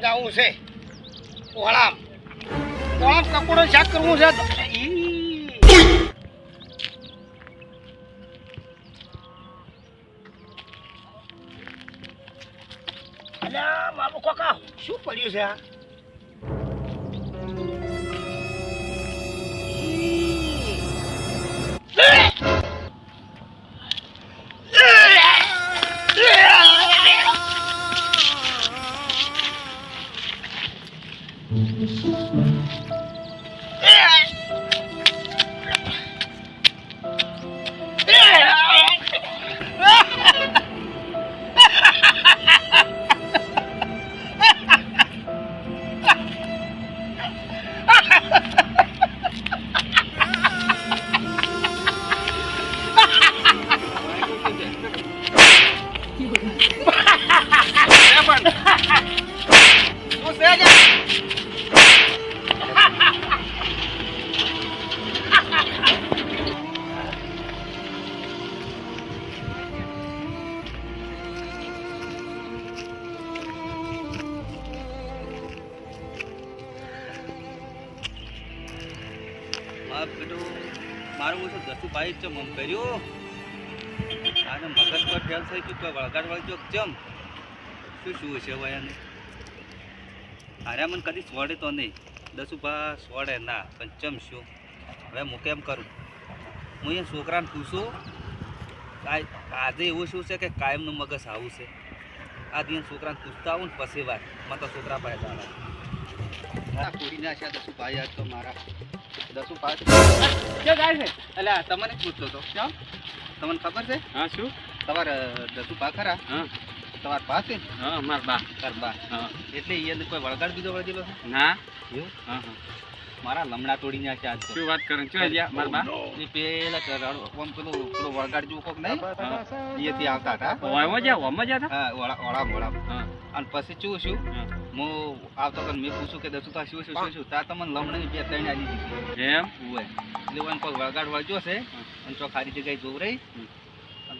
તો જવું છે. વળામ વળામ કપડો શાક કરવું છે. અલ્યા બાબુ કાકા શું પડ્યું છે આ? મારું ઓછું દસું ભાઈ ચમ કર્યું પર ફેલ થઈ ગયું કોઈ વળગાડ વળગ્યો ચમ? શું શું છે હવે એને મને કદી સોડે તો નહીં. દસુભા સોડે ના પણ ચમ શું? હવે હું કેમ કરું? હું અહીંયા છોકરાને પૂછું આજે એવું શું છે કે કાયમનું મગજ આવું છે? આ દિવસ છોકરાને પૂછતા આવું ને પછી વાત. મને તો છોકરા પાસે જાણે આ પૂરી નાખ્યા દસું ભાઈ આજ તો મારા. દસું પાંચ છે? એટલે તમને પૂછતો હતો કેમ તમને ખબર છે? હા શું? તમારે દસું પા ખરા? હા. તમારા પાસે હા માર બા. તાર બા. હા. એટલે એને કોઈ વળગાડ બીજો વળગેલો છે? ના. એવું? હા હા. મારા લમણા તોડી નાખ્યા આજ શું વાત કરે? શું ગયા માર બા. એ પેલા કરાડો ઓમ પેલો પેલું વળગાડ જો કોક નહીં? અહીંયાથી આવતા હતા. ઓયમાં જા ઓમ જા હા ઓળા ઓળા વળા હા. અને પછી શું શું? હા. આવતો પણ મેં પૂછું કે દસું પા શું શું શું શું તા તમને લમણી બે ત્રણ આલી દીધી. એમ? એટલે ઓને કોઈ વળગાડ વળજો છે અને ચો ખારી જગ્યાએ જોવ રહી.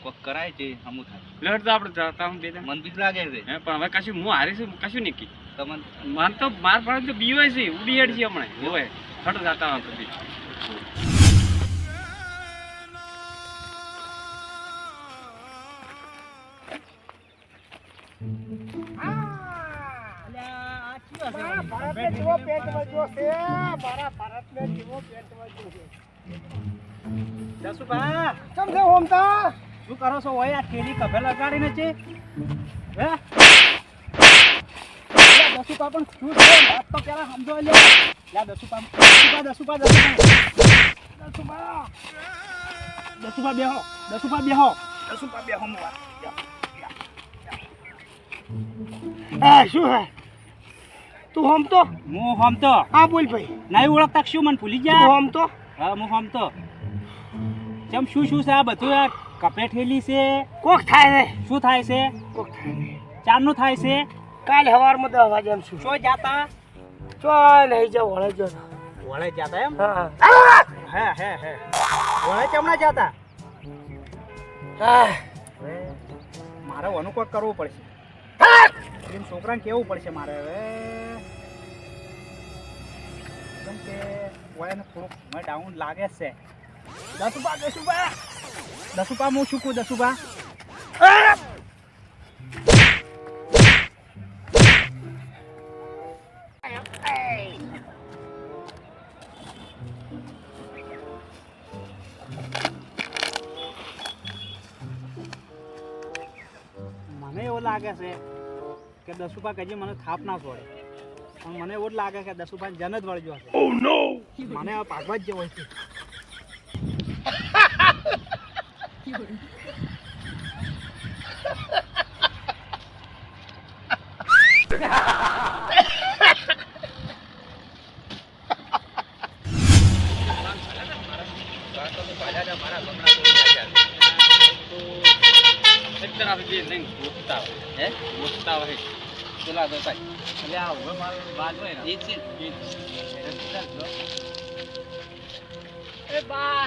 કોક કરાય છે હમું થાય લડ તો આપણે જતા હું બે મન બીજ લાગે છે હે પણ હવે કશું હું હારીશું કશું નહીં કી તમને માર તો માર પડે તો બીવાય છે ઉડી હેડ છે હમણાં હોય થડ જતા હું પછી ભારત ને જેવો પેટ વધ્યો છે મારા ભારતને જેવો પેટ વધ્યો છે જસુભા ચમ છે ઓમતા શું કરો છો? ઓય આ ઠેલી કભે લગાડીને છે? હે? દસુપા પણ શું છે? વાત તો પેલા સમજો લે. યા દસુપા દસુપા દસુપા દસુપા. દસુપા બેહો દસુપા બેહો. દસુપા બેહો મુવા હા શું હે? તું હોમ તો હું હમતો. હા બોલ ભાઈ. નહીં ઓળખતા શું મને ભૂલી ગયા? હોમ તો હા હું હમતો. જેમ શું શું છે આ બધું આ કપે ઠેલી છે. કોક થાય છે શું થાય છે? કોક થાય ને? ચારનું થાય છે? કાલ સવારમાં દસ વાગે એમ શું? શું જાતા? ચો નહીં જાવ વળે જો વળે જાતા એમ? હા. હે હે હે. વળે ચમણા જાતા? હા. મારે ઓનું કોઈક કરવું પડશે. છોકરાને કેવું પડશે મારે હવે? કેમ કે વળે થોડુંક ડાઉન લાગે છે. દસુબા દસુબા દસુબા હું શું કહું દસુબા મને એવું લાગે છે કે દસુભા કજી મને થાપ ના છોડે પણ મને એવું જ લાગે કે દસુભા જન જ વળજો હશે. મને આ ભાગવા જ જેવો છે એક તરફ જે લઈને ગોતતા હોય હે ગોતતા હોય પેલા તો ભાઈ એટલે આ હવે મારો બાજ હોય ને એ છે. એ બા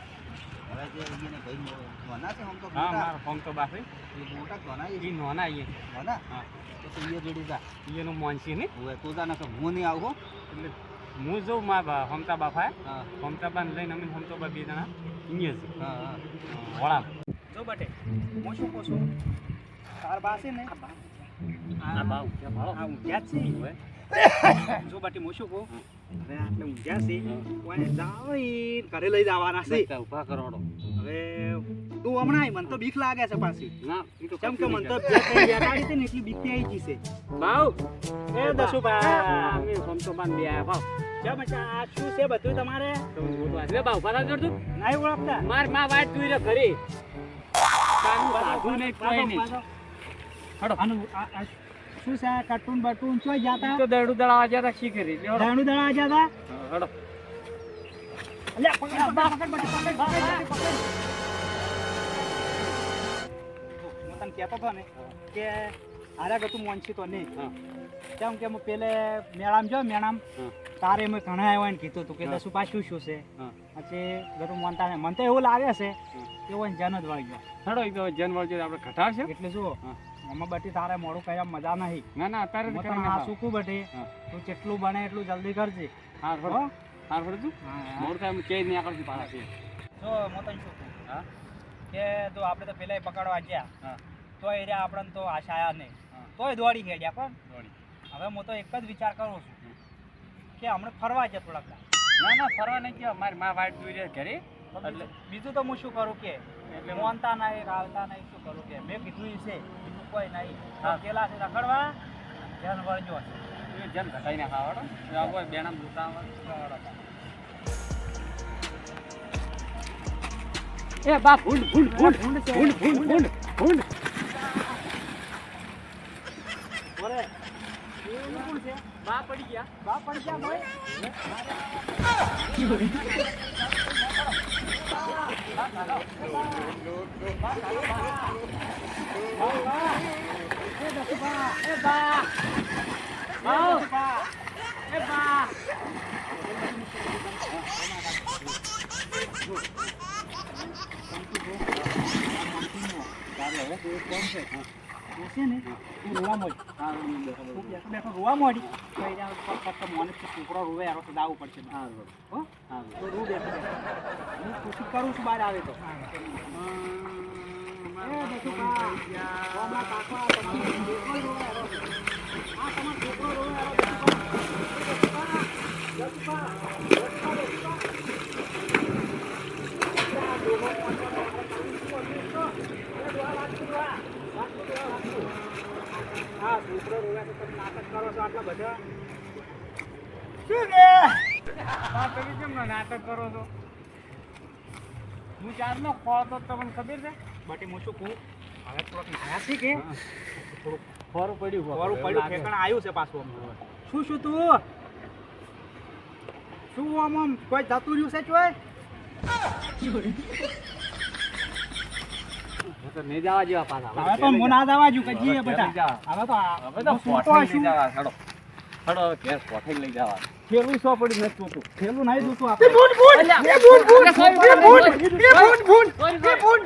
હવે જે એને ભાઈ નોના છે આમ તો હા મોટા. ફોન તો બાપે. એ મોટા ઘણા એ નોના આઈએ હા. તો તું એ જોડી જા. એનું મોનસી ને? હવે તું જા કે હું નહીં આવું એટલે હું જો મા બા હમતા બાપા હા. હમતા બાન લઈને અમે હમતો બા બે જણા અહીંયા જ. હા હા. વળામ. જો બટે હું શું કહું છું? તાર બા ને? આ બા ઉઠ્યા ભાળો. આ ઊંઘ્યા છે. હોય જો બાટી હું કહું? હવે આટલે ઊંઘ્યા છે કોઈને જાઓ ઘરે લઈ જવાના છે ઊભા કરોડો હવે તું હમણાં મને તો બીક લાગે છે પાછી. ના કેમ કે મને તો બેટાડી હતી ને એટલી બીક આવી ગઈ છે. બાઉ એ અમે બાન બે ભાવ. કેમ છે આ શું છે બધું તમારે? તો હું બોલવા લે બા ઊભા તું. નહીં ઓળખતા? મારમાં વાટ તું રે ઘરે. સાધુ નહીં કોઈ નહીં. હડો. આનું આ- આ શું છે? કટુન બટુન ચોઈ જાતા? તો દડુ દડા આ જાતા શી કરી? દડુ દડા આ જાતા હડો. અલ્યા પકડ પકડ પકડ પકડ, પકડ. હું. તને કહેતો હતો ને કે આરા ગતું મોનસી તો નહીં. કેમ કે હું પેલે મેળામ જો મેળામ તારે મેં ઘણા આવ્યા ને કીધું તું કે હા. પાછું શું છે? પછી ગતું મોનતા ને મને તો એવું લાગે છે કે જન જ વળી ગયો. હડો એ જન વળજો આપણે ઘટાડશે. એટલે શું હા. મમ્મા બટી તારે મોડું કયા મજા નહીં ના ના અત્યારે જ કરી નાખો. સૂકું બટી હા. તું જેટલું બને એટલું જલ્દી કરજે હાર હો? ફરો હાર ફરો તું હા, હા. મોડ થાય એમ કે નહીં આગળ પાડા છે જો હું તને શું કહું હા કે તો આપણે તો પેલા પકડવા ગયા હા તો એ આપણને તો આશા આયા નહીં હા. તોય દોડી હેડ્યા પણ દોડી. હવે હું તો એક જ વિચાર કરું છું કે હમણાં ફરવા છે થોડાક દાડા. ના ના ફરવા નહીં ગયા મારી માં વાઈટ જોઈ રહ્યા ઘરે એટલે બીજું- તો હું શું કરું કે એટલે મોનતા નહીં આવતા નહીં શું કરું કે મેં કીધું ઈ છે કોઈ નહીં કેલા છે રખડવા ધ્યાન વળજો. એ જન ઘટાઈને ખાવાડો આવો બેન જોતા એ બા ભૂંડ ભૂંડ ભૂંડ ભૂંડ છે. ભૂંડ ભૂંડ ભૂંડ ભૂંડ બોલે. એવું કોણ છે? બા પડી ગયા બા પડી ગયા કોણ છે ને એ રોવા મળ્યું બેઠો રોવા મોડી મોને છોકરો રોવે યારો તો દાવું પડશે હો તો રૂ બેઠો હું. કરું છું બહાર આવે તો કરો છો આટલા બધા શું કે બા તમે કેમ નાટક કરો છો હું ચારનો ખોળતો તમને ખબર છે બટી હું શું હવે થોડોક નાયા છે કે થોડુંક ખોરું પડ્યું. વારું પડ્યું લાગે. આવ્યું છે પાછું શું શું તું શું આમ આમ કોઈ જતું રહ્યું છે તો નહીં જવા જેવા પાછા. હવે તો મોના જવા જુ કજીએ બધા. હવે તો હવે તો ફોટો શું હેડો. હેડો ઘેર ફોટો લઈ જવા ખેલું સો પડી નથી જોતું ખેલું નહીં જોતું આપણે. ભૂન ભૂન એ ભૂન ભૂન એ ભૂન ભૂન એ ભૂન ભૂન